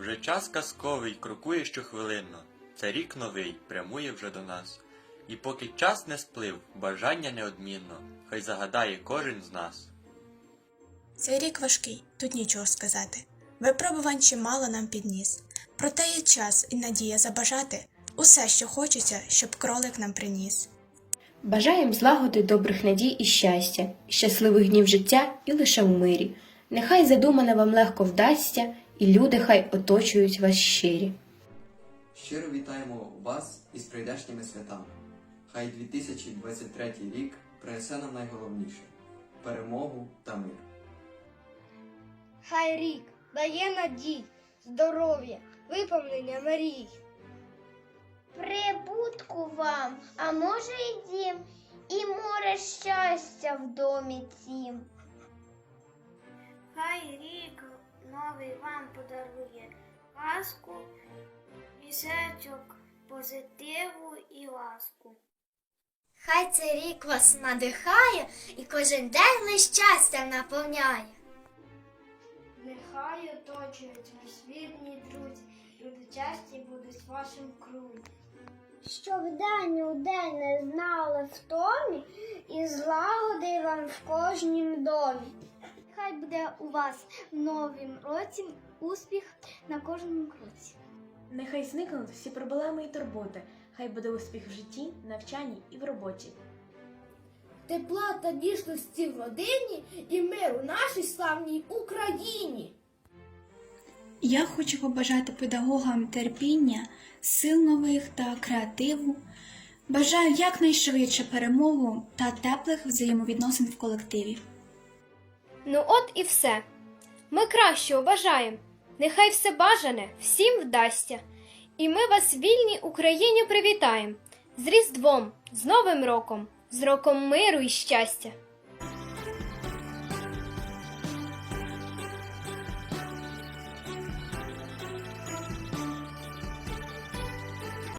Вже час казковий крокує щохвилинно. Це рік новий прямує вже до нас. І поки час не сплив, бажання неодмінно, хай загадає кожен з нас. Цей рік важкий, тут нічого сказати. Випробувань чимало нам підніс. Проте є час і надія забажати усе, що хочеться, щоб кролик нам приніс. Бажаєм злагоди добрих надій і щастя, щасливих днів життя і лише в мирі. Нехай задумане вам легко вдасться, і люди хай оточують вас щирі. Щиро вітаємо вас із прийдешніми святами. Хай 2023 рік принесе нам найголовніше перемогу та мир. Хай рік дає надій, здоров'я, виповнення мрій. Прибутку вам, а може й дім, і море щастя в домі цім. Хай рік новий вам подарує казку, місечок, позитиву і ласку. Хай цей рік вас надихає і кожен день лиш щастям наповняє. Нехай оточують вас вірні друзі, люди часті будуть в вашому кругу. Щоб день у день не знали втомі, і злагоди вам в кожнім домі. Хай буде у вас в новім році успіх на кожному кроці. Нехай зникнуть всі проблеми і турботи, хай буде успіх в житті, навчанні і в роботі. Тепла та дійсності в родині і миру нашій славній Україні. Я хочу побажати педагогам терпіння, сил нових та креативу. Бажаю якнайшвидше перемогу та теплих взаємовідносин в колективі. Ну от і все. Ми кращого бажаємо. Нехай все бажане всім вдасться. І ми вас вільні, Україні привітаємо з Різдвом, з Новим роком, з роком миру і щастя.